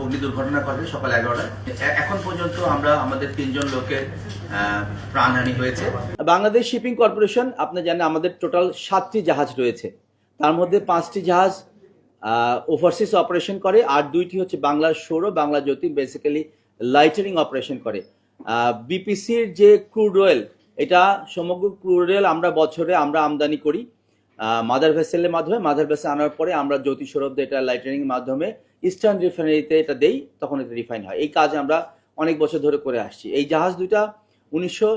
অগ্নি দুর্ঘটনা ঘটে সকাল এগারোটায়। এখন পর্যন্ত আমরা আমাদের তিনজন লোকের প্রাণহানি হয়েছে। বাংলাদেশ শিপিং কর্পোরেশন, আপনি জানেন আমাদের টোটাল সাতটি জাহাজ রয়েছে। তার মধ্যে পাঁচটি জাহাজ ওভারসিজ অপারেশন করে, আর দুইটি হচ্ছে বাংলা সৌর, Bangla Jyoti basically lightering operation করে। বিপিসির যে ক্রুড অয়েল এটা সমগ্র ক্রুড অয়েল আমরা বছরে আমরা আমদানি করি। মাদার ভেসেলের মাধ্যমে মাদার ভেসেল আনার পরে আমরা জ্যোতি সৌরভ এটা লাইটারিং মাধ্যমে ইস্টার্ন রিফাইনারিতে এটা দেই, তখন এটা রিফাইন হয়। এই কাজ আমরা অনেক বছর ধরে করে আসছি। এই জাহাজ দুইটা উনিশশো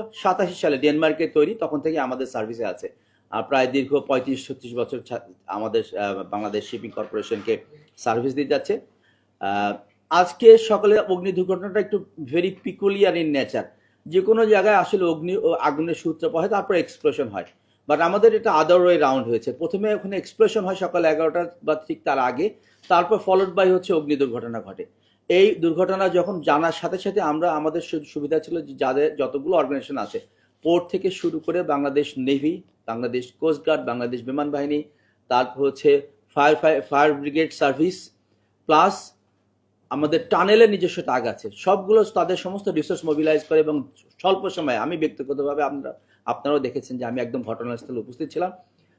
সালে ডেনমার্কে তৈরি, তখন থেকে আমাদের সার্ভিসে আছে। আর প্রায় দীর্ঘ পঁয়ত্রিশ, ছত্রিশ বছর আমাদের বাংলাদেশ শিপিং কর্পোরেশনকে সার্ভিস দিয়ে যাচ্ছে। আজকে সকালে অগ্নি দুর্ঘটনাটা একটু ভেরি পিকুলিয়ার ইন নেচার যে কোনো জায়গায় আসলে অগ্নি আগুনের সূত্রপাত হয়, তারপরে এক্সপ্লোশন হয়। বাট আমাদের এটা আদার ওয়ে রাউন্ড হয়েছে। প্রথমে ওখানে এক্সপ্লোশন হয় সকাল এগারোটা বা ঠিক তার আগে, তারপর ফলোড বাই হচ্ছে অগ্নি দুর্ঘটনা ঘটে। এই দুর্ঘটনা যখন জানার সাথে সাথে আমরা, আমাদের সুবিধা ছিল যাদের যতগুলো অর্গানাইজেশন আছে পোর্ট থেকে শুরু করে বাংলাদেশ নেভি বাংলাদেশ কোস্টগার্ড বাংলাদেশ বিমান বাহিনী, তারপর হচ্ছে fire fire brigade service plus আমাদের টানেলের নিজস্ব টাগ আছে। সবগুলো তাদের সমস্ত রিসোর্স মোবিলাইজ করে এবং স্বল্প সময়ে, আমি ব্যক্তিগতভাবে আমরা আপনারাও দেখেছেন যে আমি একদম ঘটনাস্থলে উপস্থিত ছিলাম।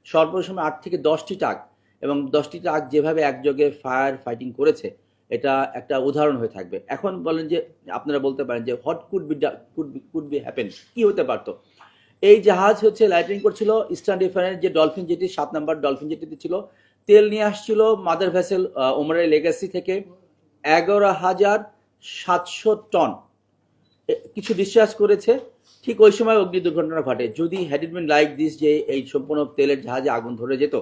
সর্বসময় আট থেকে দশটি টাক এবং দশটি টাক যেভাবে একযোগে ফায়ার ফাইটিং করেছে, এটা একটা উদাহরণ হয়ে থাকবে। এখন বলেন যে, আপনারা বলতে পারেন যে, what could be could be could be happen? কী হতে পারতো? এই জাহাজ হচ্ছে লাইটিং করছিল ইস্টার্ন রিফাইনারি যে ডলফিন জেটি সাত নম্বর ডলফিন জেটিতে ছিল। তেল নিয়ে আসছিল মাদার ভেসেল ওমরের লেগাসি থেকে। এগারো হাজার সাতশো টন কিছু ডিসচার্জ করেছে। ঠিক ওই সময় অগ্নি দুর্ঘটনা ঘটে। যদি হ্যাডিডমেন লাইক দিস যে এই সম্পূর্ণ তেলের জাহাজে আগুন ধরে যেত,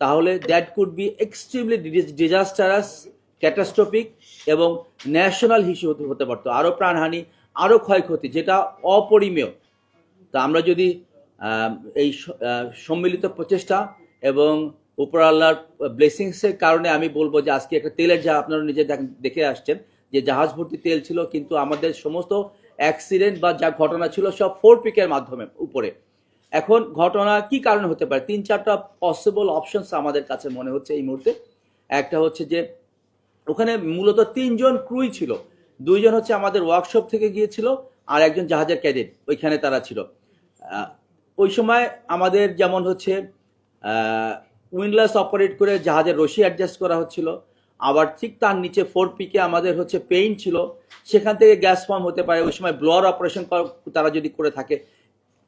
তাহলে that could be extremely disastrous catastrophic এবং ন্যাশনাল ইস্যু হতে হতে পারতো। আরও প্রাণহানি, আরও ক্ষয়ক্ষতি, যেটা অপরিমেয়। তা আমরা যদি এই সম্মিলিত প্রচেষ্টা এবং উপর আল্লাহর ব্লেসিংসের কারণে আমি বলব যে আজকে একটা তেলের যা আপনারা নিজে দেখে আসছেন যে জাহাজ ভর্তি তেল ছিল, কিন্তু আমাদের সমস্ত অ্যাক্সিডেন্ট বা যা ঘটনা ছিল সব ফোর পিকের মাধ্যমে উপরে। এখন ঘটনা কি কারণে হতে পারে? তিন চারটা পসিবল অপশনস আমাদের কাছে মনে হচ্ছে এই মুহূর্তে। একটা হচ্ছে যে, ওখানে মূলত তিনজন ক্রুই ছিল। দুইজন হচ্ছে আমাদের ওয়ার্কশপ থেকে গিয়েছিল আর একজন জাহাজের ক্যাডেট ওইখানে তারা ছিল। ওই সময় আমাদের যেমন হচ্ছে উইন্ডলেস অপারেট করে জাহাজের রশি অ্যাডজাস্ট করা হচ্ছিল। আবার ঠিক তার নিচে ফোর পিকে আমাদের হচ্ছে পেইন ছিল, সেখান থেকে গ্যাস ফর্ম হতে পারে, ওই সময় ব্লোয়ার অপারেশন তারা যদি করে থাকে।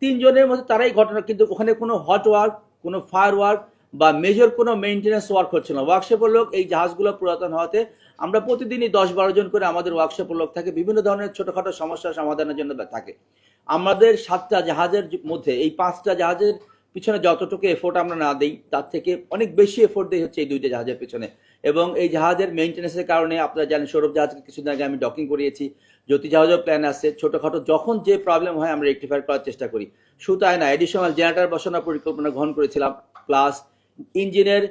তিনজনের মধ্যে তারাই ঘটনা, কিন্তু ওখানে কোনো হট ওয়ার্ক কোনো ফায়ার ওয়ার্ক বা মেজর কোনো মেনটেন্যান্স ওয়ার্ক হচ্ছে না। ওয়ার্কশপের লোক এই জাহাজগুলো পুরাতন হওয়াতে আমরা প্রতিদিনই দশ বারো জন করে আমাদের ওয়ার্কশপের লোক থাকে, বিভিন্ন ধরনের ছোটোখাটো সমস্যার সমাধানের জন্য থাকে। আমাদের সাতটা জাহাজের মধ্যে, এই পাঁচটা জাহাজের পিছনে যতটুকু এফোর্ট আমরা না দিই, তার থেকে অনেক বেশি এফোর্ট দেই হচ্ছে এই দুইটা জাহাজের পিছনে। এবং এই জাহাজের মেনটেন্যান্সের কারণে আপনারা জানেন সৌরভ জাহাজকে কিছুদিন আগে আমি ডকিং করিয়েছি। জ্যোতি জাহাজের প্ল্যান আছে। ছোটোখাটো যখন যে প্রবলেম হয় আমরা রেক্টিফাই করার চেষ্টা করি। শুধু তাই না এডিশনাল জেনারেটর বসানোর পরিকল্পনা গ্রহণ করেছিলাম। প্লাস ইঞ্জিনের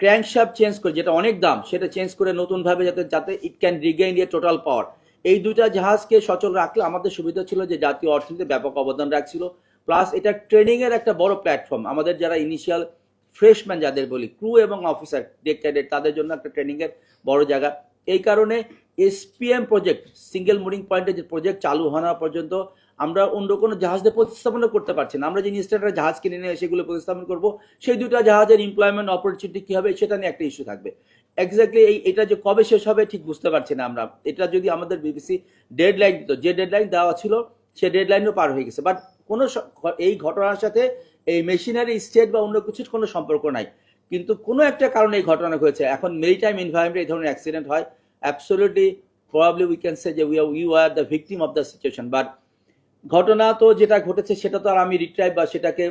ক্র্যাঙ্কশাফট চেঞ্জ করে, যেটা অনেক দাম, সেটা চেঞ্জ করে নতুনভাবে যাতে যাতে ইট ক্যান রিগেইন দিয়ে টোটাল পাওয়ার এই দুইটা জাহাজকে সচল রাখলে আমাদের সুবিধা ছিল যে জাতীয় অর্থনীতিতে ব্যাপক অবদান রাখছিল। প্লাস এটা ট্রেনিংয়ের একটা বড় প্ল্যাটফর্ম আমাদের যারা ইনিশিয়াল ফ্রেশম্যান যাদের বলি ক্রু এবং অফিসার ডেক ক্যাডেট তাদের জন্য একটা ট্রেনিংয়ের বড় জায়গা। এই কারণে এসপিএম প্রজেক্ট সিঙ্গেল মুডিং পয়েন্টের যে প্রজেক্ট চালু হওয়া পর্যন্ত আমরা অন্য কোনো জাহাজ দিয়ে প্রতিস্থাপন করতে পারছি না। আমরা যে ইনস্ট্যান্টার জাহাজ কিনে নিয়ে সেগুলো প্রতিস্থাপন করব, সেই দুটো জাহাজের এমপ্লয়মেন্ট অপরচুনিটি কী হবে, সেটা নিয়ে একটা ইস্যু থাকবে। এক্স্যাক্টলি এই, এটা যে কবে শেষ হবে ঠিক বুঝতে পারছি না আমরা। এটা যদি আমাদের বিবিসি ডেড লাইন দিত, যে ডেড লাইন দেওয়া ছিল, সে ডেড লাইনও পার হয়ে গেছে। বাট কোনো এই ঘটনার সাথে এই মেশিনারি স্টেট বা অন্য কিছুর কোনো সম্পর্ক নাই। কিন্তু কোনো একটা কারণে এই ঘটনা হয়েছে এখন মেরিটাইম এনভায়রনমেন্ট এই ধরনের অ্যাক্সিডেন্ট হয়। Absolutely probably we can say যে we you are the victim of the situation but ঘটনা তো যেটা ঘটেছে, সেটা তো আর আমি রিট্রাইভ বা সেটাকে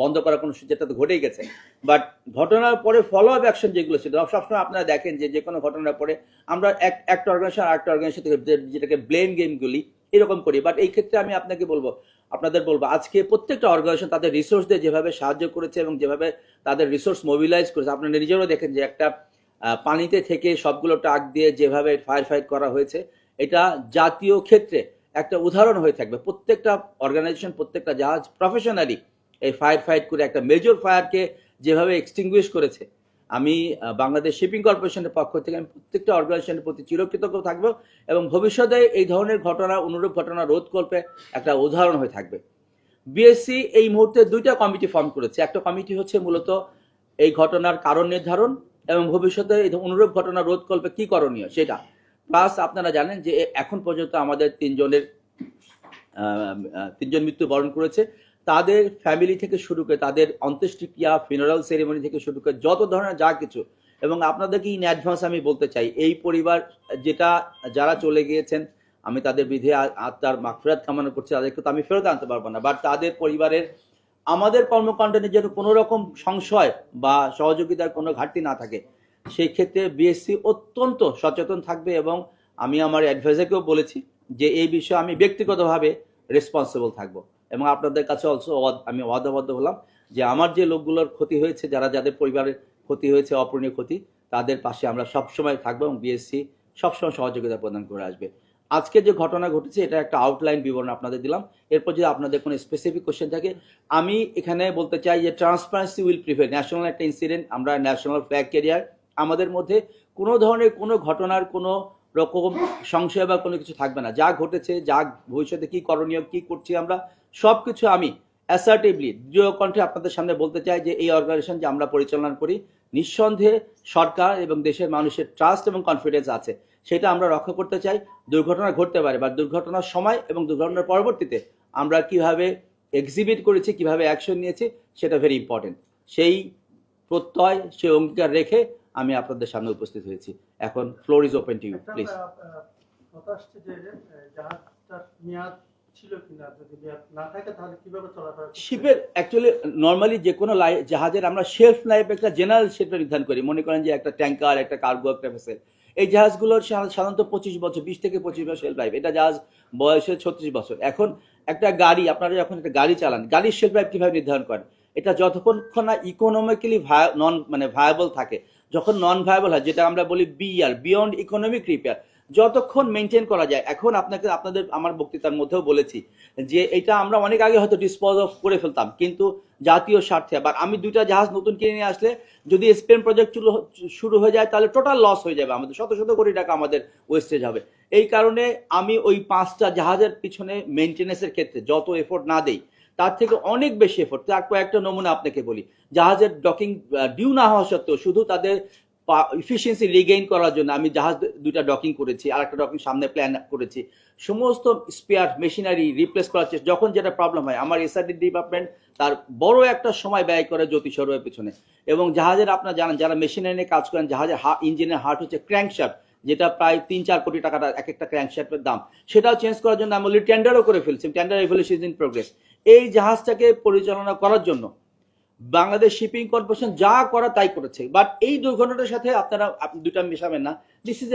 বন্ধ করার কোনো যেটা তো ঘটেই গেছে। বাট ঘটনার পরে ফলো আপ অ্যাকশন যেগুলো ছিল সবসময় আপনারা দেখেন যে যে কোনো ঘটনার পরে আমরা এক, একটা অর্গানাইজেশন আরেকটা অর্গানাইজেশন থেকে যেটাকে ব্লেম গেমগুলি এরকম করি। বাট এই ক্ষেত্রে আমি আপনাকে বলব আপনাদের বলব, আজকে প্রত্যেকটা অর্গানাইজেশন তাদের রিসোর্স দিয়ে যেভাবে সাহায্য করেছে এবং যেভাবে তাদের রিসোর্স মোবিলাইজ করেছে, আপনারা নিজেরও দেখেন যে একটা পানিতে থেকে সবগুলো ট্রাক দিয়ে যেভাবে ফায়ার ফাইট করা হয়েছে, এটা জাতীয় ক্ষেত্রে একটা উদাহরণ হয়ে থাকবে। প্রত্যেকটা অর্গানাইজেশন প্রত্যেকটা জাহাজ প্রফেশনালি এই ফায়ার ফাইট করে একটা মেজর ফায়ারকে যেভাবে এক্সটিংগুইশ করেছে আমি বাংলাদেশ শিপিং কর্পোরেশনের পক্ষ থেকে আমি প্রত্যেকটা অর্গানাইজেশনের প্রতি চিরকৃতজ্ঞ থাকব এবং ভবিষ্যতে এই ধরনের ঘটনা, অনুরূপ ঘটনা রোধ করতে একটা উদাহরণ হয়ে থাকবে। বিএসসি এই মুহূর্তে দুইটা কমিটি ফর্ম করেছে। একটা কমিটি হচ্ছে মূলত এই ঘটনার কারণ নির্ধারণ এবং ভবিষ্যতে এই অনুরূপ ঘটনা রোধ করবে কি করণীয় সেটা। প্লাস আপনারা জানেন যে এখন পর্যন্ত আমাদের তিনজনের তিনজন মৃত্যুবরণ করেছে। তাদের ফ্যামিলি থেকে শুরু করে তাদের অন্ত্যেষ্টিক্রিয়া ফিনারাল সেরেমনি থেকে শুরু করে যত ধরনের যা কিছু, এবং আপনাদেরকে ইন অ্যাডভান্স আমি বলতে চাই, এই পরিবার যেটা যারা চলে গিয়েছেন, আমি তাদের বিধে আত্মার মাগফিরাত কামনা করছি, তাদেরকে তো আমি ফেরত আনতে পারব না বাট তাদের পরিবারের আমাদের কর্মকাণ্ডে যেন কোনো রকম সংশয় বা সহযোগিতার কোনো ঘাটতি না থাকে, সেই ক্ষেত্রে বিএসসি অত্যন্ত সচেতন থাকবে এবং আমি আমার অ্যাডভাইজারকেও বলেছি যে এই বিষয়ে আমি ব্যক্তিগতভাবে রেসপন্সিবল থাকব। এবং আপনাদের কাছে অলসো আমি ওয়াদাবদ্ধ হলাম যে আমার যে লোকগুলোর ক্ষতি হয়েছে, যারা যাদের পরিবারের ক্ষতি হয়েছে, অপূরণীয় ক্ষতি, তাদের পাশে আমরা সবসময় থাকব এবং বিএসসি সবসময় সহযোগিতা প্রদান করে আসবে। আজকে যে ঘটনা ঘটেছে, এটা একটা আউটলাইন বিবরণ আপনাদের দিলাম। এরপর যদি আপনাদের কোনো স্পেসিফিক কোশ্চেন থাকে, আমি এখানে বলতে চাই যে ট্রান্সপারেন্সি উইল প্রিভেল ন্যাশনাল একটা ইনসিডেন্ট আমরা ন্যাশনাল ফ্ল্যাগ ক্যারিয়ার আমাদের মধ্যে কোনো ধরনের কোনো ঘটনার কোনো রকম সংশয় বা কোনো কিছু থাকবে না। যা ঘটেছে, যা ভবিষ্যতে কি করণীয়, কি করছি আমরা সব কিছু আমি অ্যাসার্টিভলি দৃঢ় কণ্ঠে আপনাদের সামনে বলতে চাই যে এই অর্গানাইজেশন যে আমরা পরিচালনা করি, নিঃসন্দেহে সরকার এবং দেশের মানুষের ট্রাস্ট এবং কনফিডেন্স আছে। সেটা আমরা রক্ষা করতে চাই। দুর্ঘটনা ঘটতে পারে বা দুর্ঘটনার সময় এবং দুর্ঘটনার পরবর্তীতে আমরা কীভাবে এক্সিবিট করেছি, কীভাবে অ্যাকশন নিয়েছি, সেটা ভেরি ইম্পর্টেন্ট সেই প্রত্যয়, সেই অঙ্গীকার রেখে আমি আপনাদের সামনে উপস্থিত হয়েছি। এখন floor is open to you please? শিপের actually normally যে কোনো জাহাজের আমরা শেলফ লাইফ একটা জেনারেল শেপটা নির্ধারণ করি। মনে করেন যে একটা ট্যাঙ্কার একটা কার্গো একটা ভেসেল এই জাহাজগুলোর সাধারণত পঁচিশ বছর বিশ থেকে পঁচিশ বছর শেলফ লাইফ এটা জাহাজ বয়সে ছত্রিশ বছর। এখন একটা গাড়ি আপনারা যখন একটা গাড়ি চালান গাড়ির শেলফ লাইফ কীভাবে নির্ধারণ করেন? এটা যতক্ষণ না ইকোনমিক্যালি নন মানে ভায়াবল থাকে যখন নন ভায়াবল হয়, যেটা আমরা বলি বিআর বিয়ন্ড ইকোনমিক রিপেয়ার যতক্ষণ মেনটেন করা যায়, এখন আপনাকে, আপনাদের আমার বক্তৃতার মধ্যেও বলেছি যে এটা আমরা অনেক আগে হয়তো ডিসপোজ অফ করে ফেলতাম, কিন্তু জাতীয় স্বার্থে, আবার আমি দুইটা জাহাজ নতুন কিনে নিয়ে আসলে যদি স্পেন প্রজেক্ট শুরু হয়ে যায়, তাহলে টোটাল লস হয়ে যাবে আমাদের, শত শত কোটি টাকা আমাদের ওয়েস্টেজ হবে। এই কারণে আমি ওই পাঁচটা জাহাজের পিছনে মেনটেন্যান্সের ক্ষেত্রে যত এফোর্ট না দেই তার থেকে অনেক বেশি এফোর্ট তার কয়েকটা নমুনা আপনাকে বলি। জাহাজের ডকিং ডিউ না হওয়া সত্ত্বেও শুধু তাদের ইফিসিয়েন্সি রিগেইন করার জন্য আমি জাহাজ দুইটা ডকিং করেছি আর একটা ডকিং সামনে প্ল্যান করেছি। সমস্ত স্পেয়ার মেশিনারি রিপ্লেস করার চেষ্টা যখন যেটা প্রবলেম হয়, আমার এসআরডি ডিপার্টমেন্ট তার বড় একটা সময় ব্যয় করে জ্যোতি সরোয়ের পেছনে। এবং জাহাজের আপনারা জানেন, যারা মেশিনারি নিয়ে কাজ করেন, জাহাজের হা ইঞ্জিনের হার্ট হচ্ছে ক্র্যাঙ্কশাফট যেটা প্রায় তিন চার কোটি টাকাটা এক একটা ক্র্যাঙ্কশাফটের দাম। সেটাও চেঞ্জ করার জন্য আমি টেন্ডারও করে ফেলছি। টেন্ডার এভলিউশন ইন প্রোগ্রেস এই জাহাজটাকে পরিচালনা করার জন্য। বাংলাদেশ শিপিং কর্পোরেশন যা করা তাই করেছে। বাট এই দুর্ঘটনাটার সাথে আপনারা দুটা মেশাবেন না। This is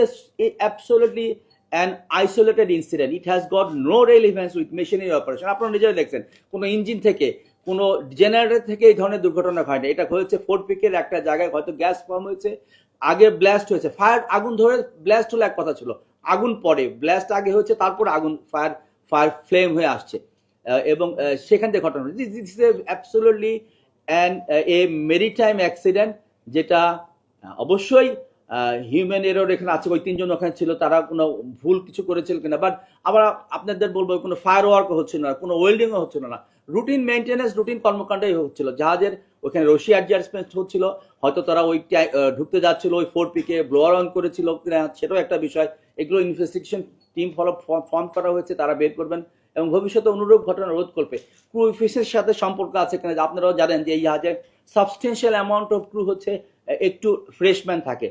absolutely an isolated incident it has got no relevance with machinery operation আপনারা নিজেরা দেখছেন, কোনো ইঞ্জিন থেকে, কোনো জেনারেটর থেকে এই ধরনের দুর্ঘটনা হয় না এটা হয়েছে ফোর্ট পিকের একটা জায়গায়, হয়তো গ্যাস ফর্ম হয়েছে, আগে ব্লাস্ট হয়েছে। ফায়ার আগুন ধরে ব্লাস্ট হলে এক কথা ছিল। আগুন পরে ব্লাস্ট আগে হয়েছে, তারপর আগুন ফায়ার ফায়ার ফ্লেম হয়ে আসছে। এবং সেখান থেকে ঘটনা this is absolutely and a maritime accident যেটা অবশ্যই হিউম্যান এরর এখানে আছে। ওই তিনজন ওখানে ছিল, তারা কোনো ভুল কিছু করেছিল কিনা। বাট আবার আপনাদের বলব, কোনো ফায়ার ওয়ার্ক হচ্ছিল না, কোনো ওয়েল্ডিংও হচ্ছিল না। রুটিন মেনটেন্যান্স রুটিন কর্মকাণ্ডই হচ্ছিল। জাহাজের ওখানে রশি অ্যাডজাস্টমেন্ট হচ্ছিল। হয়তো তারা ওই ঢুকতে যাচ্ছিল, ওই ফোর পিকে ব্লোয়ার অন করেছিল কিনা সেটাও একটা বিষয়। এগুলো ইনভেস্টিগেশন টিম ফলো ফর্ম করা হয়েছে, তারা বের করবেন। এবং ভবিষ্যতে অনুরূপ ঘটনা রোধ করবে। ক্রু অফিসের সাথে সম্পর্ক আছে কিনা, আপনারাও জানেন যে এই জাহাজের সাবস্টেন্সিয়াল অ্যামাউন্ট অফ ক্রু হচ্ছে একটু ফ্রেশম্যান থাকে।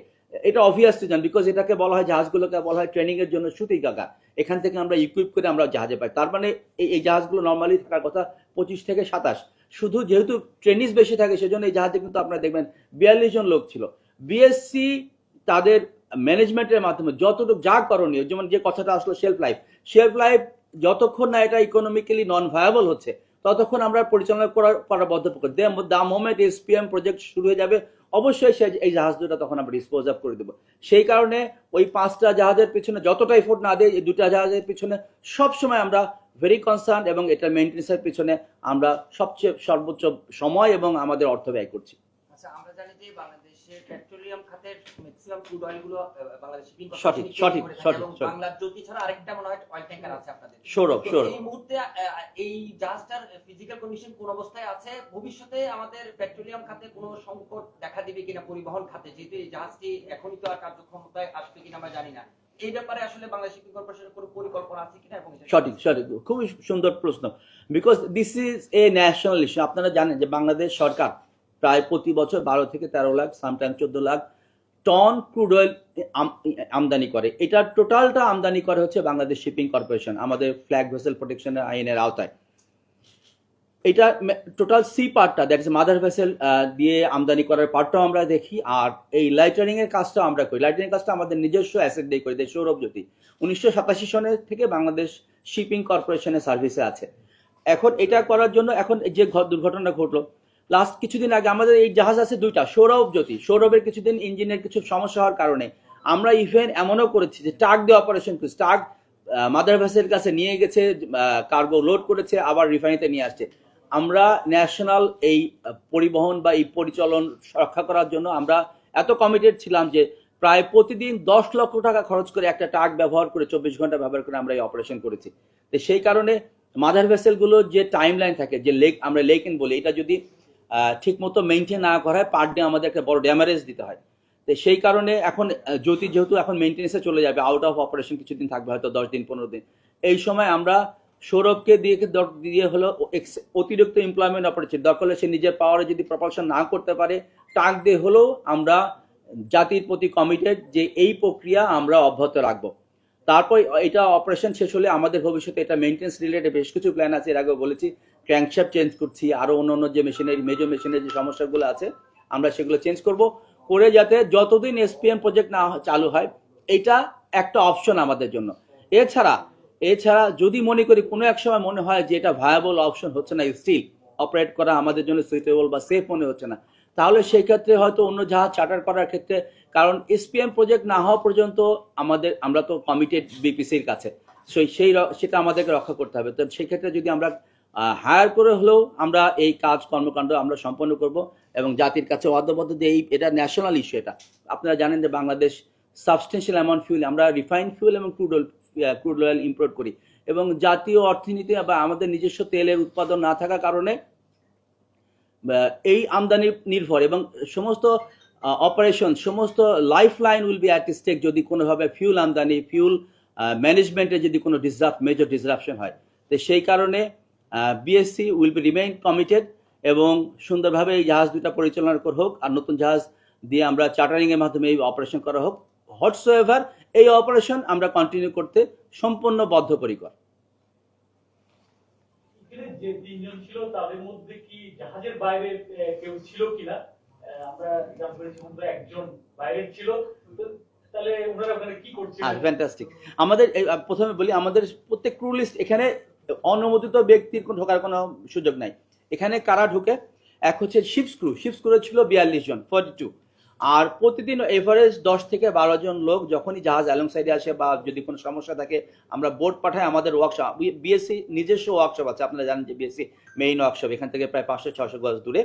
এটা অবভিয়াসলি জান বিকজ এটাকে বলা হয় জাহাজগুলোকে, বলা হয় ট্রেনিং এর জন্য সুতি কাকা এখান থেকে আমরা ইকুইপ করে আমরা জাহাজে পাই। তার মানে এই জাহাজগুলো নর্মালি থাকার কথা পঁচিশ থেকে সাতাশ। শুধু যেহেতু ট্রেনিস বেশি থাকে, সেজন্য এই জাহাজে কিন্তু আপনারা দেখবেন বিয়াল্লিশ জন লোক ছিল। বিএসসি তাদের ম্যানেজমেন্টের মাধ্যমে যতটুকু যা করণীয়, যেমন যে কথাটা আসলো শেলফ লাইফ শেলফ লাইফ যতক্ষণ না এটা ইকোনমিক্যালি নন ভায়াবল হচ্ছে, ততক্ষণ আমরা পরিচালনা করার করা বদ্ধপক্ষ। দ্য মোমেন্ট এসপিএম প্রজেক্ট শুরু হয়ে যাবে, অবশ্যই সে এই জাহাজ দুটা তখন আমরা ডিসপোজ অফ করে দেবো। সেই কারণে ওই পাঁচটা জাহাজের পিছনে যতটা এফোর্ট না দেয়, এই দুটা জাহাজের পিছনে সব সময় আমরা ভেরি কনসার্ন এবং এটা মেনটেন্সের পিছনে আমরা সবচেয়ে সর্বোচ্চ সময় এবং আমাদের অর্থ ব্যয় করছি। আচ্ছা আমরা জানি যে বাংলাদেশে পেট্রোলিয়াম খাতের ম্যাক্সিমাম ক্রুড বাংলাদেশ শিপিং সঠিক, সঠিক, সঠিক, সঠিক। বাংলার জ্যোতি ছাড়া আরেকটা মনে হয় অয়েল ট্যাঙ্কার আছে আপনাদের। সৌরভ সৌরভ। এই মুহূর্তে এই জাহাজটার ফিজিক্যাল কন্ডিশন কোন অবস্থায় আছে? ভবিষ্যতে আমাদের পেট্রোলিয়াম খাতে কোনো সংকট দেখা দিবে কিনা পরিবহন খাতে? যেহেতু এই জাহাজটি এখনই তো আর কার্যক্ষমতায় আসবে কিনা আমরা জানি না। এই ব্যাপারে আসলে বাংলাদেশ শিপিং কর্পোরেশনের কোনো পরিকল্পনা আছে কিনা এবং সঠিক সঠিক। খুবই সুন্দর প্রশ্ন। Because this is a national issue আপনারা জানেন যে বাংলাদেশ সরকার প্রায় প্রতি বছর বারো থেকে তেরো লাখ সামটাইম চোদ্দ লাখ টন ক্রুড অয়েল আমদানি করে। এটা টোটালটা আমদানি করে হচ্ছে বাংলাদেশ শিপিং কর্পোরেশন আমাদের ফ্ল্যাগ ভেসেল প্রোটেকশনের আইনের আওতায়। এটা টোটাল সি পার্টটা দ্যাট ইজ মাদার ভেসেল দিয়ে আমদানি করার পার্টটাও আমরা দেখি, আর এই লাইটারিং এর কাজটা আমরা করি। লাইটারিং কাজটা আমাদের নিজস্ব অ্যাসেট দিয়ে করি সৌরভ জ্যোতি। উনিশশো সাতাশি সনের থেকে বাংলাদেশ শিপিং কর্পোরেশনের সার্ভিসে আছে। এখন এটা করার জন্য এখন যে দুর্ঘটনা ঘটলো লাস্ট কিছুদিন আগে আমাদের এই জাহাজ আছে দুইটা, সৌরভ জ্যোতি। সৌরভের কিছুদিন ইঞ্জিনের কিছু সমস্যা হওয়ার কারণে আমরা ইভেন এমনও করেছি যে টাক দিয়ে অপারেশন করেছি। টাক মাদার ভেসের কাছে নিয়ে গেছে কার্গো লোড করেছে, আবার রিফাইনিতে নিয়ে আসছে। আমরা ন্যাশনাল এই পরিবহন বা এই পরিচালন রক্ষা করার জন্য আমরা এত কমিটেড ছিলাম যে প্রায় প্রতিদিন দশ লক্ষ টাকা খরচ করে একটা টাক ব্যবহার করে চব্বিশ ঘণ্টা ব্যবহার করে আমরা এই অপারেশন করেছি। তো সেই কারণে মাদার ভেসেলগুলো যে টাইম লাইন থাকে, যে লেক আমরা লেকিন বলি, এটা যদি ঠিক মতো মেনটেন না করায় পার ডে আমাদের একটা বড় ড্যামারেজ দিতে হয়। তো সেই কারণে এখন জ্যোতি যেহেতু এখন মেনটেন্সে চলে যাবে আউট অফ অপারেশন কিছুদিন থাকবে, হয়তো দশ দিন, পনেরো দিন। এই সময় আমরা সৌরভকে দিয়ে দিয়ে হলো অতিরিক্ত এমপ্লয়মেন্ট অপরচুনিটি দরকার হলে সে নিজের পাওয়ারে যদি প্রপালশন না করতে পারে টাক দিয়ে হলেও আমরা জাতির প্রতি কমিটেড যে এই প্রক্রিয়া আমরা অব্যাহত রাখব। তারপর এটা অপারেশন শেষ হলে আমাদের ভবিষ্যতে এটা মেনটেন্স রিলেটেড বেশ কিছু প্ল্যান আছে, এর আগে বলেছি। ক্র্যাঙ্কশ্যাফট চেঞ্জ করছি আরও অন্য অন্য যে মেশিনের মেজর মেশিনের যে সমস্যাগুলো আছে, আমরা সেগুলো চেঞ্জ করব করে যাতে যতদিন এসপিএম প্রজেক্ট না চালু হয়, এটা একটা অপশন আমাদের জন্য। এছাড়া এছাড়া যদি মনে করি কোনো এক সময় মনে হয় যে এটা ভায়াবল অপশন হচ্ছে না স্টিল অপারেট করা আমাদের জন্য সুইটেবল বা সেফ মনে হচ্ছে না, তাহলে সেই ক্ষেত্রে হয়তো অন্য জাহাজ চার্টার করার ক্ষেত্রে, কারণ এসপিএম প্রজেক্ট না হওয়া পর্যন্ত আমাদের, আমরা তো কমিটেড বিপিসির কাছে, সেই সেই সেটা আমাদেরকে রক্ষা করতে হবে। তো সেক্ষেত্রে যদি আমরা হায়ার করে হলেও আমরা এই কাজ কর্মকাণ্ড আমরা সম্পন্ন করব এবং জাতির কাছে অদ্যবদ্ধ এই, এটা ন্যাশনাল ইস্যু এটা। আপনারা জানেন যে বাংলাদেশ সাবস্টেন্সিয়াল অ্যামাউন্ট ফিউল আমরা রিফাইন্ড ফিউল এবং crude oil crude oil import করি। এবং জাতীয় অর্থনীতি বা আমাদের নিজস্ব তেলের উৎপাদন না থাকার কারণে এই আমদানি নির্ভর এবং সমস্ত অপারেশন সমস্ত life line will be at stake যদি কোনোভাবে ফিউল আমদানি ফিউল ম্যানেজমেন্টে যদি কোনো ডিসরাপ মেজর ডিসরাপশন হয়। তো সেই কারণে BSC will be remain committed এবং সুন্দরভাবে এই জাহাজ দুটা পরিচালনা করা হোক আর নতুন জাহাজ দিয়ে আমরা চার্টারিংয়ের মাধ্যমে এই অপারেশন করা হোক। হোয়াটস এভার এই অপারেশন আমরা কন্টিনিউ করতে সম্পূর্ণ বদ্ধপরিকর। এখানে যে তিনজন ছিল তাদের মধ্যে কি জাহাজের বাইরে কেউ ছিল কিনা? আমরা জানতে পেরেছি মূলত একজন বাইরে ছিল। তাহলে ওনারা ওখানে কি আর করছিলেন ফ্যান্টাস্টিক আমাদের প্রথমে বলি আমাদের প্রত্যেক ক্রু লিস্ট এখানে অনুমোদিত ব্যক্তির কোনো ঢোকার কোনো সুযোগ নাই। এখানে কারা ঢুকে? এক হচ্ছে শিপস ক্রু ছিল বিয়াল্লিশ জন ফর্টি টু আর প্রতিদিন এভারেজ দশ থেকে বারো জন লোক যখনই জাহাজ অ্যালং সাইডে আসে বা যদি কোনো সমস্যা থাকে, আমরা বোর্ড পাঠাই, আমাদের ওয়ার্কশপ বিএসসি নিজস্ব ওয়ার্কশপ আছে, আপনারা জানেন যে বিএসসি মেইন ওয়ার্কশপ এখান থেকে প্রায় পাঁচশো ছশো গজ দূরে।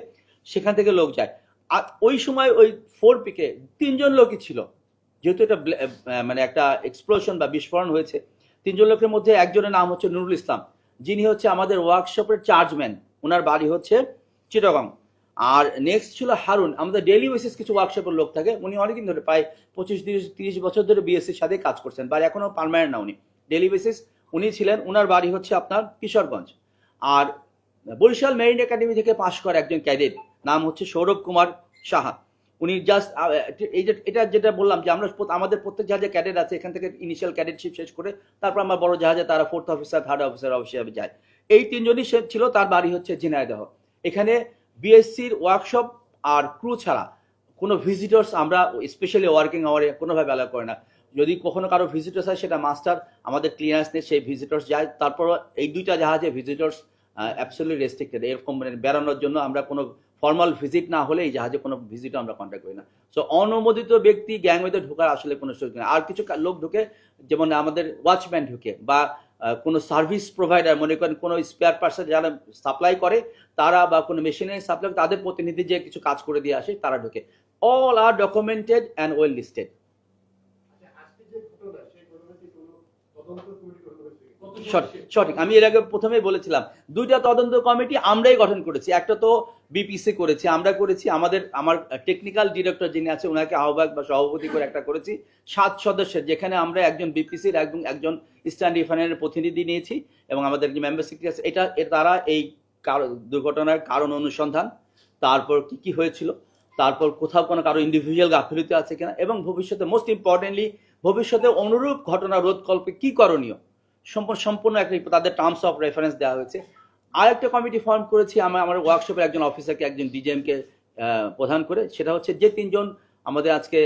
সেখান থেকে লোক যায়। আর ওই সময় ওই ফোর পিকে তিনজন লোকই ছিল। যেহেতু এটা মানে একটা এক্সপ্লোশন বা বিস্ফোরণ হয়েছে তিনজন লোকের মধ্যে একজনের নাম হচ্ছে নুরুল ইসলাম। যিনি হচ্ছে আমাদের ওয়ার্কশপের চার্জম্যান ওনার বাড়ি হচ্ছে চিটাগং। আর নেক্সট ছিল হারুন। আমাদের ডেইলি বেসিস কিছু ওয়ার্কশপের লোক থাকে। উনি অনেকদিন ধরে প্রায় পঁচিশ তিরিশ তিরিশ বছর ধরে বিএসসির সাথে কাজ করছেন। বা এখনও পারমানেন্ট না উনি। ডেইলি বেসিস উনি ছিলেন। ওনার বাড়ি হচ্ছে আপনার কিশোরগঞ্জ। আর বরিশাল মেরিন একাডেমি থেকে পাশ করা একজন ক্যাডেট। নাম হচ্ছে সৌরভ কুমার সাহা। উনি জাস্ট এই যে, এটা যেটা বললাম যে আমরা আমাদের প্রত্যেক জাহাজে ক্যাডেট আছে, এখান থেকে ইনিশিয়াল ক্যাডেটশিপ শেষ করে তারপর আমার বড় জাহাজে তারা ফোর্থ অফিসার থার্ড অফিসার হিসেবে যায় এই তিনজনই ছিল, তার বাড়ি হচ্ছে ঝিনাইদহ। এখানে বিএসসির ওয়ার্কশপ আর ক্রু ছাড়া কোনো ভিজিটর্স আমরা স্পেশালি ওয়ার্কিং আওয়ারে কোনোভাবে অ্যালাউ করে না। যদি কখনো কারও ভিজিটর্স হয়, সেটা মাস্টার আমাদের ক্লিয়ারেন্স নিয়ে সেই ভিজিটর্স যায়। তারপর এই দুইটা জাহাজে ভিজিটর্স অ্যাবসলিউটলি রেস্ট্রিক্টেড এরকম মানে বেড়ানোর জন্য আমরা কোনো ফর্মাল ভিজিট না হলে এই জাহাজে কোনো ভিজিটও আমরা কন্ট্যাক্ট করি না। সো অনুমোদিত ব্যক্তি গ্যাংওয়েতে ঢোকার আসলে কোনো সুযোগ নেই। আর কিছু লোক ঢুকে যেমন আমাদের ওয়াচম্যান ঢুকে বা কোনো সার্ভিস প্রোভাইডার মনে করেন কোনো স্পেয়ার পার্সন যারা সাপ্লাই করে তারা বা কোনো মেশিনারি সাপ্লাই তাদের প্রতিনিধি যে কিছু কাজ করে দিয়ে আসে তারা ঢুকে। All are documented and well listed সঠিক সঠিক। আমি এর আগে প্রথমেই বলেছিলাম দুইটা তদন্ত কমিটি আমরাই গঠন করেছি। একটা তো বিপিসি করেছি, আমরা করেছি, আমাদের, আমার টেকনিক্যাল ডিরেক্টর যিনি আছে ওনাকে আহ্বায়ক বা সভাপতি করে একটা করেছি, সাত সদস্যের, যেখানে আমরা একজন বিপিসির একজন একজন ইস্টার্ন রিফাইনারির প্রতিনিধি নিয়েছি, এবং আমাদের যে মেম্বার সেক্রেটারি আছে, এটা দ্বারা এই দুর্ঘটনার কারণ অনুসন্ধান, তারপর কি কি হয়েছিল, তারপর কোথাও কোনো কারও ইন্ডিভিজুয়াল গাফিলতি আছে কিনা, এবং ভবিষ্যতে মোস্ট ইম্পর্টেন্টলি ভবিষ্যতে অনুরূপ ঘটনা রোধকল্পে কি করণীয় সম্পূর্ণ একটা, তাদের টার্মস অফ রেফারেন্স দেওয়া হয়েছে আর একটা কমিটি ফর্ম করেছি, আমরা, আমার ওয়ার্কশপের একজন অফিসারকে একজন ডিজিএমকে প্রধান করে, সেটা হচ্ছে যে তিনজন আমাদের আজকে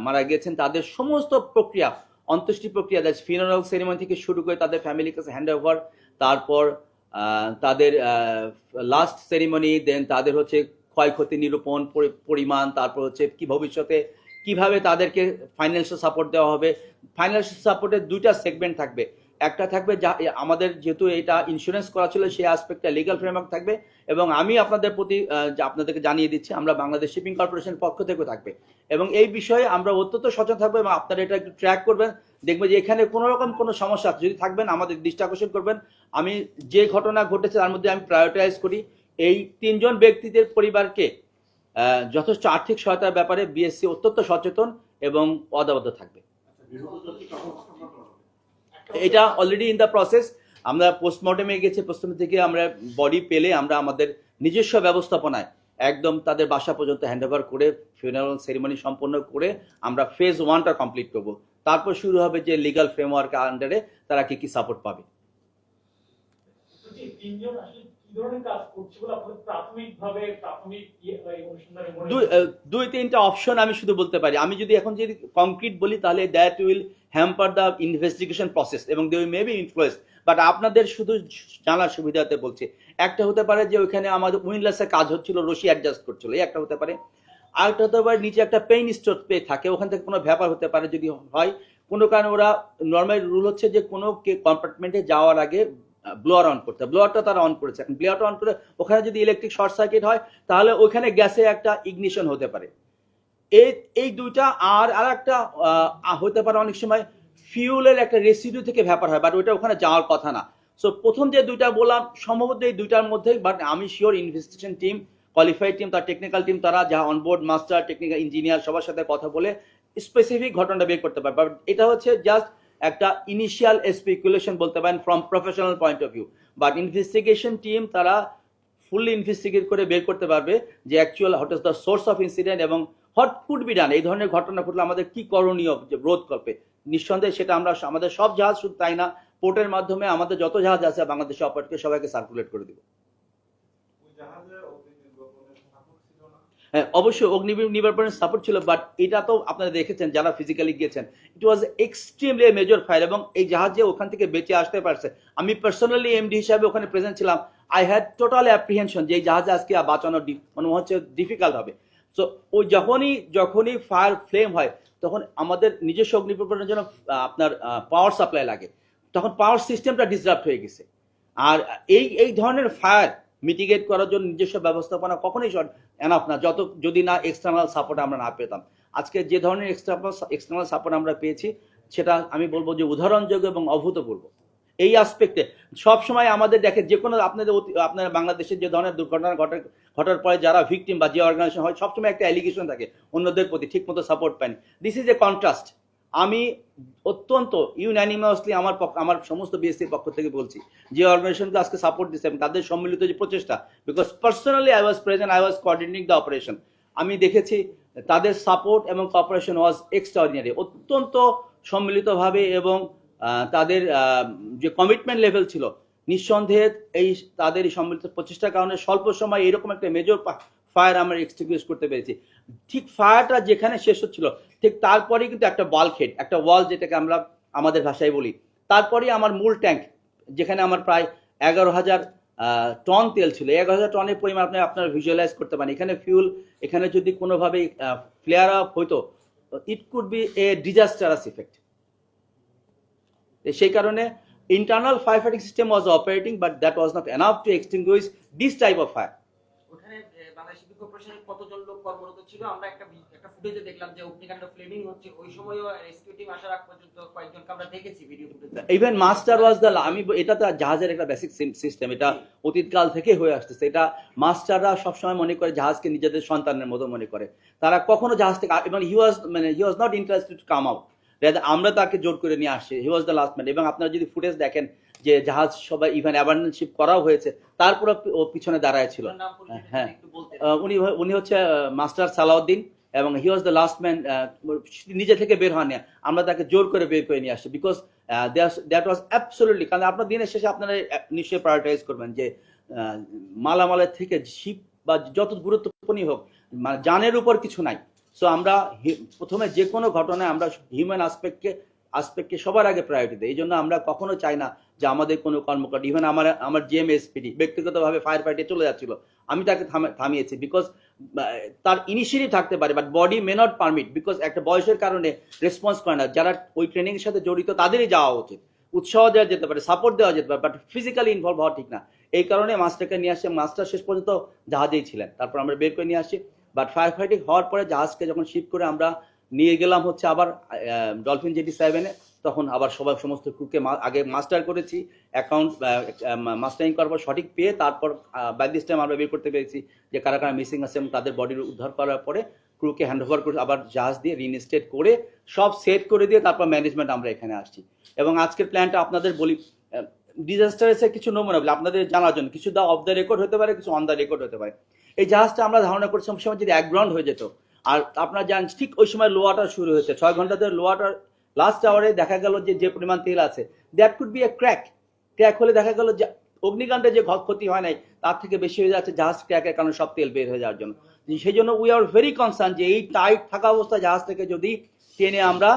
মারা গিয়েছেন, তাদের সমস্ত প্রক্রিয়া, অন্ত্যেষ্টি প্রক্রিয়া ফিনারাল সেরিমনি থেকে শুরু করে তাদের ফ্যামিলির কাছে হ্যান্ড ওভার তারপর তাদের লাস্ট সেরিমনি দেন তাদের হচ্ছে ক্ষয়ক্ষতি নিরূপণ, পরি- পরিমাণ, তারপর হচ্ছে কি ভবিষ্যতে, কীভাবে তাদেরকে ফাইন্যান্সিয়াল সাপোর্ট দেওয়া হবে ফাইন্যান্সিয়াল সাপোর্টের দুইটা সেগমেন্ট থাকবে। একটা থাকবে যা আমাদের যেহেতু এটা ইন্স্যুরেন্স করা ছিল, সেই আসপেক্টটা লিগাল ফ্রেমওয়ার্ক থাকবে এবং আমি আপনাদের প্রতি আপনাদেরকে জানিয়ে দিচ্ছি, আমরা বাংলাদেশ শিপিং কর্পোরেশনের পক্ষ থেকে থাকবে। এবং এই বিষয়ে আমরা অত্যন্ত সচেতন থাকব এবং আপনারা এটা একটু ট্র্যাক করবেন, দেখবেন যে এখানে কোনো রকম কোনো সমস্যা যদি থাকবেন, আমাদের দৃষ্টি আকর্ষণ করবেন। আমি যে ঘটনা ঘটেছে, তার মধ্যে আমি প্রায়োরিটাইজ করি। এই তিনজন ব্যক্তিদের পরিবারকে যথেষ্ট আর্থিক সহায়তার ব্যাপারে বিএসসি অত্যন্ত সচেতন এবং অদাবদ্ধ থাকবে। এটা অলরেডি ইন দ্য প্রসেস আমরা পোস্টমর্টমে গেছে পোস্টমর্টম থেকে আমরা বডি পেলে আমরা আমাদের নিজস্ব ব্যবস্থাপনায় একদম তাদের বাসা পর্যন্ত হ্যান্ড ওভার করে ফিউনারাল সেরিমনি সম্পন্ন করে আমরা ফেজ ওয়ানটা কমপ্লিট করব তারপর শুরু হবে যে লিগাল ফ্রেমওয়ার্ক আন্ডারে তারা কি কি সাপোর্ট পাবে দুই তিনটা অপশন আমি শুধু বলতে পারি। আমি যদি এখন যদি কংক্রিট বলি তাহলে that will hamper the investigation process এবং they may be influence but আপনাদের শুধু জানার সুবিধাতে বলছি, একটা হতে পারে যে ওইখানে আমাদের উইনলেসে কাজ হচ্ছিল, রশি অ্যাডজাস্ট করছিল, এই একটা হতে পারে। আরেকটা হতে পারে নিচে একটা পেইন স্টোর পে থাকে, ওখান থেকে কোনো ব্যাপার হতে পারে যদি হয়, কোনো কারণে ওরা নর্মাল রুল হচ্ছে যে কোনো কম্পার্টমেন্টে যাওয়ার আগে ব্লোয়ার অন করতে ব্লোয়ারটা তারা অন করেছে। ব্লোয়ারটা অন করে, ওখানে যদি ইলেকট্রিক শর্ট সার্কিট হয়, তাহলে ওখানে গ্যাসে একটা ইগনিশন হতে পারে। এই এই দুইটা আর আর একটা হতে পারে অনেক সময় ফিউলের একটা রেসিডিউ থেকে ব্যাপার হয় বাট ওইটা ওখানে যাওয়ার কথা না। সো প্রথম যে দুইটা বললাম, সম্ভবত এই দুইটার মধ্যে বাট আমি sure investigation team qualified team তার টেকনিক্যাল টিম তারা যা অনবোর্ড মাস্টার টেকনিক্যাল ইঞ্জিনিয়ার সবার সাথে কথা বলে স্পেসিফিক ঘটনাটা বের করতে পারে। বাট এটা হচ্ছে জাস্ট একটা ইনিশিয়াল স্পেকুলেশন বলতে পারেন from professional point of view but investigation team তারা ফুললি ইনভেস্টিগেট করে বের করতে পারবে যে actual what is the source of incident এবং হট কুড বি ডান এই ধরনের ঘটনা ঘটলে আমাদের কি করণীয় যে রোধ করবে নিঃসন্দেহে সেটা আমরা আমাদের সব জাহাজ শুধু তাই না পোর্টের মাধ্যমে আমাদের যত জাহাজ আছে বাংলাদেশে অপারেটকে সবাইকে সার্কুলেট করে দিব হ্যাঁ অবশ্যই অগ্নি নির্বাপনের সাপোর্ট ছিল বাট এটা তো আপনারা দেখেছেন যারা ফিজিক্যালি গিয়েছেন। It was extremely major fire এবং এই জাহাজে ওখান থেকে বেঁচে আসতে পারছে। আমি পার্সোনালি এমডি হিসাবে ওখানে প্রেজেন্ট ছিলাম। আই হ্যাড টোটাল অ্যাপ্রিহেনশন যে এই জাহাজে আজকে বাঁচানো মানে হচ্ছে ডিফিকাল্ট হবে। সো ওই যখনই যখনই ফায়ার ফ্লেম হয়, তখন আমাদের নিজস্ব অগ্নি নির্বাপনের জন্য আপনার পাওয়ার সাপ্লাই লাগে। তখন পাওয়ার সিস্টেমটা ডিসরাপ্ট হয়ে গেছে। আর এই এই ধরনের ফায়ার মিটিগেট করার জন্য নিজস্ব ব্যবস্থাপনা কখনোই এনাফ না। যত যদি না এক্সটার্নাল সাপোর্ট আমরা না পেতাম। আজকে যে ধরনের এক্সটার্নাল এক্সটার্নাল সাপোর্ট আমরা পেয়েছি, সেটা আমি বলব যে উদাহরণযোগ্য এবং অভূতপূর্ব। এই আসপেক্টে সব সময় আমাদের দেখে যে কোনো আপনাদের আপনার বাংলাদেশের যে ধরনের দুর্ঘটনা ঘটার ঘটার পরে যারা ভিকটিম বা যে অর্গানাইজেশন হয়, সবসময় একটা অ্যালিগেশন থাকে। অন্যদের প্রতি ঠিকমতো সাপোর্ট পায়নি। দিস ইজ এ কন্ট্রাস্ট আমি অত্যন্ত ইউনানিমাসলি আমার পক্ষ- আমার সমস্ত বিএসসির পক্ষ থেকে বলছি, যে অর্গানাইজেশনকে আজকে সাপোর্ট দিচ্ছে আমি তাদের সম্মিলিত যে প্রচেষ্টা because personally I was present I was coordinating the operation আমি দেখেছি তাদের সাপোর্ট এবং কপারেশন ওয়াজ এক্সট্রাঅর্ডিনারি অত্যন্ত সম্মিলিতভাবে এবং তাদের যে কমিটমেন্ট লেভেল ছিল, নিঃসন্দেহে এই তাদের এই সম্মিলিত প্রচেষ্টার কারণে স্বল্প সময় এরকম একটা মেজর ফায়ার আমরা এক্সটিংগুইশ করতে পেরেছি। ঠিক ফায়ারটা যেখানে শেষ হচ্ছিল ঠিক তারপরেই কিন্তু একটা ওয়াল খেড একটা ওয়াল যেটাকে আমরা আমাদের ভাষায় বলি। তারপরেই আমার মূল ট্যাঙ্ক যেখানে আমার প্রায় এগারো হাজার টন তেল ছিল। এগারো হাজার টনের পরিমাণ আপনি আপনারা ভিজুয়ালাইজ করতে পারেন। এখানে ফিউল এখানে যদি কোনোভাবে ফ্লেয়ার আপ হইতো it could be a disastrous effect সেই কারণে internal fire fighting system was operating but that was enough to extinguish this type of fire shipping কর্পোরেশনের কতজন লোক কর্মরত ছিল? আমরা একটা একটা ফুটেজে দেখলাম যে অগ্নিকাণ্ড ফ্লেমিং হচ্ছে। ওই সময়ও রেস্কিউ টিম আসার আগ পর্যন্ত কয়েকজনকে আমরা দেখেছি ভিডিও ফুটেজে ইভেন মাস্টার ওয়াজ দ্য আমি এটা তো জাহাজের একটা বেসিক সিস্টেম এটা অতীতকাল থেকে হয়ে আসতেছে। এটা মাস্টাররা সবসময় মনে করে জাহাজকে নিজেদের সন্তানের মতো মনে করে। তারা কখনো জাহাজ থেকে এবং হি ওয়াজ মানে he was not interested to come out আমরা তাকে জোর করে নিয়ে আসছি he was the last man এবং আপনারা যদি ফুটেজ দেখেন যে জাহাজ সবাই ইভেন অ্যাবান্ডেন্সিপ করাও হয়েছে তারপরে ও পিছনে দাঁড়ায় ছিল। হ্যাঁ। আহ, উনি উনি হচ্ছে মাস্টার সালাউদ্দিন এবং he was the last man নিজে থেকে বের হয়নি আমরা তাকে জোর করে বের করে নিয়ে আসছি বিকজ দ্যাট ওয়াজ অ্যাবসোলুটলি কারণ আপনার দিনের শেষে আপনারা নিশ্চয়ই প্রায়োরিটাইজ করবেন যে মালামালের থেকে শিপ বা যত গুরুত্বপূর্ণ হোক মানে জানের উপর কিছু নাই। সো আমরা প্রথমে যে কোনো ঘটনায় আমরা হিউম্যান আসপেক্টকে আসপেক্টকে সবার আগে প্রায়োরিটি দিই এই জন্য আমরা কখনো চাই না যে আমাদের কোনো কর্মকর্তা ইভেন আমার আমার জিএমএসপিডি ব্যক্তিগতভাবে ফায়ার ফাইটে চলে যাচ্ছিল। আমি তাকে থামিয়েছি বিকজ তার ইনিশিয়েটিভ থাকতে পারে but body may not permit because একটা বয়সের কারণে রেসপন্স করে না। যারা ওই ট্রেনিংয়ের সাথে জড়িত তাদেরই যাওয়া উচিত। উৎসাহ দেওয়া যেতে পারে সাপোর্ট দেওয়া যেতে পারে বাট ফিজিক্যালি ইনভলভ হওয়া ঠিক না। এই কারণে মাস্টারকে নিয়ে আসছে মাস্টার শেষ পর্যন্ত জাহাজেই ছিলেন। তারপর আমরা বের করে নিয়ে আসি বাট ফায়ার ফাইটিং হওয়ার পরে জাহাজকে যখন শিফট করে আমরা নিয়ে গেলাম হচ্ছে আবার ডলফিন জেটি সেভেনে তখন আবার সবাই সমস্ত ক্রুকে আগে মাস্টার করেছি অ্যাকাউন্ট মাস্টারিং করার পর সঠিক পেয়ে তারপর বাই দিস টাইম আমরা বের করতে পেরেছি যে কারা কারা মিসিং আছে এবং তাদের বডির উদ্ধার করার পরে ক্রুকে হ্যান্ড ওভার করে আবার জাহাজ দিয়ে রিইনস্টেট করে সব সেট করে দিয়ে তারপর ম্যানেজমেন্ট আমরা এখানে আসছি। এবং আজকের প্ল্যানটা আপনাদের বলি ডিজাস্টারেসের কিছু নমুনা বলি, আপনাদের জানার জন্য। কিছু দা অফ দ্য রেকর্ড হতে পারে, কিছু অন দ্য রেকর্ড হতে পারে। এই জাহাজটা আমরা ধারণা করছিলাম সময় যদি একগ্রাউন্ড হয়ে যেত আর আপনারা জানেন, ঠিক ওই সময় লো ওয়াটার শুরু হয়েছে। ছয় ঘণ্টা ধরে লো ওয়াটার লাস্ট আওয়ারে দেখা গেল যে যে পরিমাণ তেল আছে that could be a crack crack হলে দেখা গেল যে, অগ্নিকাণ্ডে যে ক্ষতি হয় নাই, তার থেকে বেশি হয়ে যাচ্ছে জাহাজ ক্র্যাকের কারণে সব তেল বের হয়ে যাওয়ার জন্য। সেই জন্য উই আর ভেরি কনসার্ন যে, এই টাইট থাকা অবস্থায় জাহাজ থেকে যদি টেনে আমরা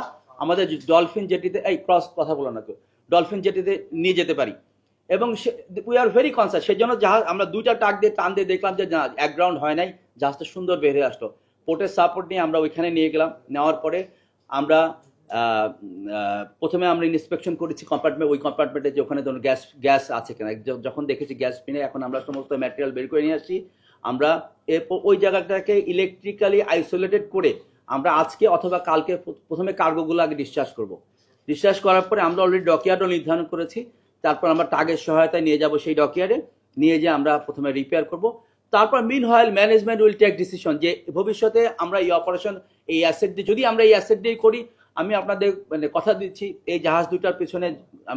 আমাদের ডলফিন জেটিতে এই ক্রস কথা বলো না কেউ ডলফিন জেটিতে নিয়ে যেতে পারি। এবং উই আর ভেরি কনসার্ন সেই জন্য জাহাজ, আমরা দুইটা টাক দিয়ে টান দিয়ে দেখলাম যে এক গ্রাউন্ড হয় নাই, জাহাজটা সুন্দর বের হয়ে আসলো। পোর্টের সাপোর্ট নিয়ে আমরা ওইখানে নিয়ে গেলাম। নেওয়ার পরে আমরা প্রথমে আমরা ইন্সপেকশন করেছি কম্পার্টমেন্ট ওই কম্পার্টমেন্টে যে ওখানে ধরুন গ্যাস গ্যাস আছে কিনা। যখন দেখেছি গ্যাস পিনে এখন আমরা সমস্ত ম্যাটেরিয়াল বের করে নিয়ে আসছি। আমরা এরপর ওই জায়গাটাকে ইলেকট্রিক্যালি আইসোলেটেড করে আমরা আজকে অথবা কালকে প্রথমে কার্গোগুলো আগে ডিসচার্জ করব। ডিসচার্জ করার পরে আমরা অলরেডি ডকিয়ার্ডও নির্ধারণ করেছি। তারপর আমরা টাগের সহায়তায় নিয়ে যাব সেই ডকিয়ার্ডে নিয়ে যে আমরা প্রথমে রিপেয়ার করব। তারপর meanwhile management will take decision যে ভবিষ্যতে আমরা এই অপারেশন এই অ্যাসেট দিয়ে, যদি আমরা এই অ্যাসেট দিয়ে করি, আমি আপনাদের মানে কথা দিচ্ছি, এই জাহাজ দুইটার পেছনে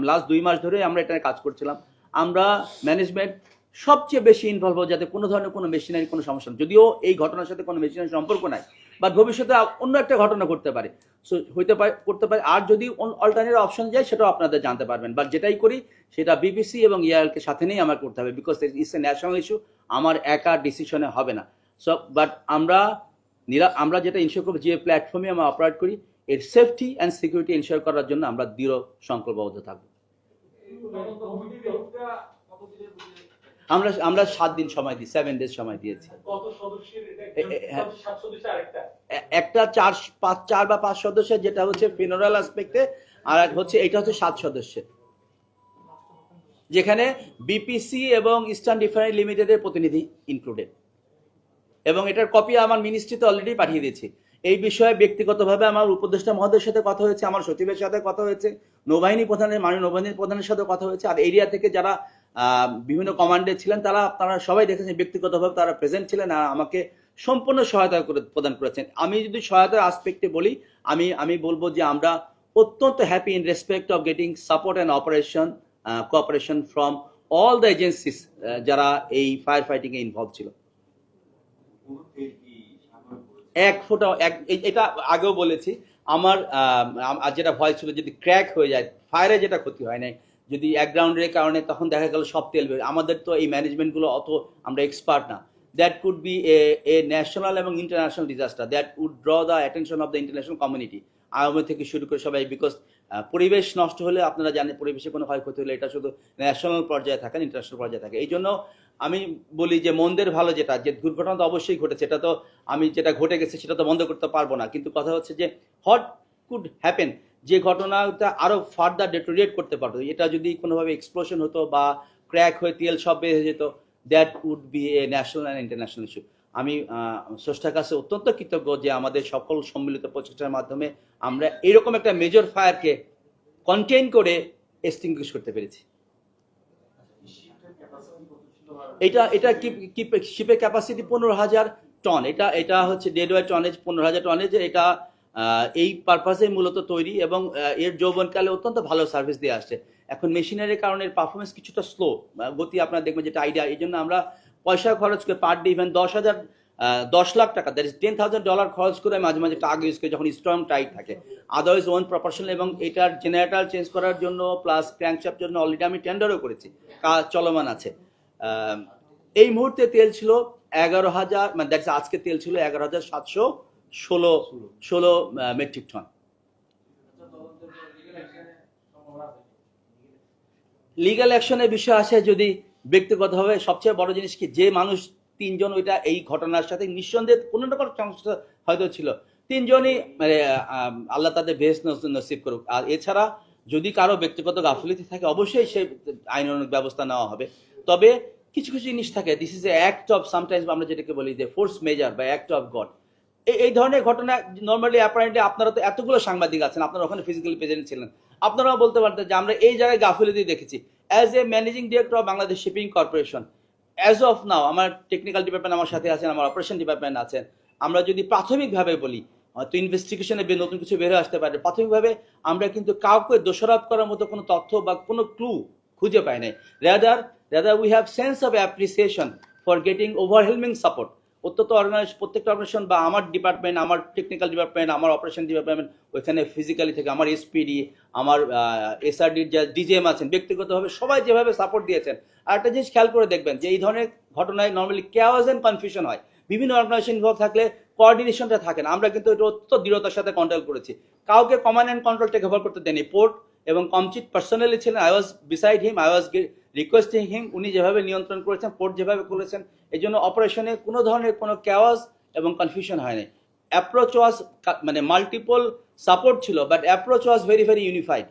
লাস্ট দুই মাস ধরে আমরা এটা কাজ করছিলাম। আমরা ম্যানেজমেন্ট সবচেয়ে বেশি ইনভলভ হব যাতে কোনো ধরনের কোনো মেশিনারি কোনো সমস্যা যদিও এই ঘটনার সাথে কোনো মেশিনারি সম্পর্ক নাই বা ভবিষ্যতে অন্য একটা ঘটনা ঘটতে পারে। সো হইতে পারে, করতে পারে। আর যদি অল্টারনেট অপশন যায়, সেটাও আপনাদের জানতে পারবেন। বাট যেটাই করি, সেটা বিবিসি এবং ইয়ারকে সাথে নিয়েই আমার করতে হবে because it's a national issue আমার একা ডিসিশনে হবে না। সো বাট আমরা নিরা আমরা যেটা ইনশিওর করব, যে প্ল্যাটফর্মে আমরা অপারেট করি, এর সেফটি অ্যান্ড সিকিউরিটি ইনশিওর করার জন্য আমরা দৃঢ় সংকল্পবদ্ধ থাকব। আমরা আমরা সাত দিন সময় দিই সেভেন ডেজ সময় দিয়েছি। এ- হ্যাঁ। একটা চার পাঁচ চার বা পাঁচ সদস্যের যেটা হচ্ছে ফিনোরাল আসপেক্টে আর এক হচ্ছে এটা হচ্ছে সাত সদস্যের। যেখানে বিপিসি এবং ইস্টার্ন ডিফারেন্ট লিমিটেডের প্রতিনিধি ইনক্লুডেড এবং এটার কপি আমার মিনিস্ট্রিতে অলরেডি পাঠিয়ে দিয়েছি। এই বিষয়ে ব্যক্তিগতভাবে আমার উপদেষ্টা মহোদয়ের সাথে কথা হয়েছে আমার সচিবের সাথে কথা হয়েছে নৌবাহিনী প্রধানের মাননীয় নৌবাহিনী প্রধানের সাথে কথা হয়েছে আর এরিয়া থেকে যারা বিভিন্ন কমান্ডে ছিলেন, তারা আপনারা সবাই দেখেছেন, ব্যক্তিগতভাবে তারা প্রেজেন্ট ছিলেন আর আমাকে সম্পূর্ণ সহায়তা করে, প্রদান করেছেন। আমি যদি সহায়তার আসপেক্টে বলি, আমি আমি বলব যে আমরা অত্যন্ত happy in respect of getting support and operation cooperation from all the agencies যারা এই ফায়ার ফাইটিংয়ে ইনভলভ ছিল। এক ফোঁটা, এক এটা আগেও বলেছি, আমার যেটা ভয় ছিল যদি ক্র্যাক হয়ে যায় ফায়ারে যেটা ক্ষতি হয় নাই যদি এক গ্রাউন্ডের কারণে তখন দেখা গেল সব তেল বের, আমাদের তো এই ম্যানেজমেন্টগুলো অত আমরা এক্সপার্ট না। That could be a a national এবং international disaster that would draw the attention of the international community Awami থেকে শুরু করে সবাই বিকজ পরিবেশ নষ্ট হলে আপনারা জানেন পরিবেশে কোনো ক্ষয়ক্ষতি হলে এটা শুধু ন্যাশনাল পর্যায়ে থাকে ইন্টারন্যাশনাল পর্যায়ে থাকে। এই জন্য আমি বলি যে মন্দের ভালো যেটা, যে দুর্ঘটনা তো অবশ্যই ঘটেছে, এটা তো আমি যেটা ঘটে গেছে সেটা তো বন্ধ করতে পারব না। কিন্তু কথা হচ্ছে যে হট কুড হ্যাপেন যে ঘটনাটা আরও ফার্দার ডেটোরিয়েট করতে পারতো। এটা যদি কোনোভাবে এক্সপ্লোশন হতো বা ক্র্যাক হয়ে তেল সব হয়ে যেত that would be a national and international issue আমি স্রষ্টার কাছে অত্যন্ত কৃতজ্ঞ যে আমাদের সকল সম্মিলিত প্রচেষ্টার মাধ্যমে আমরা এরকম একটা মেজর ফায়ারকে কন্টেইন করে এক্সটিংগুইশ করতে পেরেছি। এটা এটা শিপের ক্যাপাসিটি পনেরো হাজার টন এটা এটা হচ্ছে ডেড ওয়াই টনেজ পনেরো হাজার টনেজ এটা এই পারপাসে মূলত তৈরি এবং এর যৌবনকালে অত্যন্ত ভালো সার্ভিস দিয়ে আসছে। এখন মেশিনারির কারণে পারফরমেন্স কিছুটা স্লো গতি আপনারা দেখবেন যেটা আইডিয়া এই জন্য আমরা পয়সা খরচ করে পার ডে ইভেন দশ হাজার দশ লাখ টাকা that is ten thousand dollar খরচ করে মাঝে মাঝে টাগ ইউজ করি যখন স্ট্রং টাইট থাকে। আদারওয়াইজ ওয়ান প্রপোর্শনাল এবং এটার জেনারেটার চেঞ্জ করার জন্য প্লাস ক্র্যাঙ্কশাফ্ট জন্য অলরেডি আমি টেন্ডারও করেছি। কাজ চলমান আছে। এই মুহূর্তে তেল ছিল এগারো হাজার মানে দ্যাটস আজকে তেল ছিল এগারো হাজার সাতশো ষোলো ষোলো। মেট্রিক টন লিগ্যাল অ্যাকশনের বিষয় আসে যদি ব্যক্তিগতভাবে সবচেয়ে বড় জিনিস কি যে মানুষ তিনজন ওইটা এই ঘটনার সাথে নিঃসন্দেহে কোনো না কোনো হয়তো ছিল। তিনজনই মানে আল্লাহ তাদের বেশ নসিব করুক। আর এছাড়া যদি কারও ব্যক্তিগত গাফিলতি থাকে অবশ্যই সে আইনানুগ ব্যবস্থা নেওয়া হবে। তবে কিছু কিছু জিনিস থাকে। This is a act of sometimes আমরা যেটাকে বলি যে force majeure act of God এই ধরনের ঘটনা নর্মালি অ্যাপারেন্টলি আপনারা তো এতগুলো সাংবাদিক আছেন, আপনারা ওখানে ফিজিক্যালি প্রেজেন্ট ছিলেন। আপনারাও বলতে পারতেন যে আমরা এই জায়গায় গাফিলতি দেখেছি। As a managing director of Bangladesh Shipping Corporation as of now আমার টেকনিক্যাল ডিপার্টমেন্ট আমার সাথে আছেন, আমার অপারেশন ডিপার্টমেন্ট আছেন। আমরা যদি প্রাথমিকভাবে বলি, হয়তো ইনভেস্টিগেশনে নতুন কিছু বের আসতে পারে। প্রাথমিকভাবে আমরা কিন্তু কাউকে দোষারোপ করার মতো কোনো তথ্য বা কোনো ক্লু খুঁজে পাই নাই। Rather rather we have sense of appreciation for getting overwhelming support অত্যন্ত অর্গানাইজ প্রত্যেকটা অর্গানাইজেশন বা আমার ডিপার্টমেন্ট আমার টেকনিক্যাল ডিপার্টমেন্ট আমার অপারেশন ডিপার্টমেন্ট ওইখানে ফিজিক্যালি থেকে আমার এসপিডি আমার এসআরডির যা ডিজিএম আছেন, ব্যক্তিগতভাবে সবাই যেভাবে সাপোর্ট দিয়েছেন। আর একটা জিনিস খেয়াল করে দেখবেন যে এই ধরনের ঘটনায় নর্মালি কেওয়াজ অ্যান্ড কনফিউশন হয়। বিভিন্ন অর্গানাইজেশন ইনভলভ থাকলে কোঅর্ডিনেশনটা থাকে না। আমরা কিন্তু এটা অত্যন্ত দৃঢ়তার সাথে কন্ট্রোল করেছি। কাউকে command and control take over করতে দেয়নি। পোর্ট এবং কমচিট পার্সোনালি ছিলেন। I was beside him I was requesting him উনি যেভাবে নিয়ন্ত্রণ করেছেন পোর্ট যেভাবে করেছেন এই জন্য অপারেশনে কোনো ধরনের কোনো ক্যাওয়াস এবং কনফিউশন হয়নি অ্যাপ্রোচ ওয়াজ মানে মাল্টিপল সাপোর্ট ছিল but approach was very very unified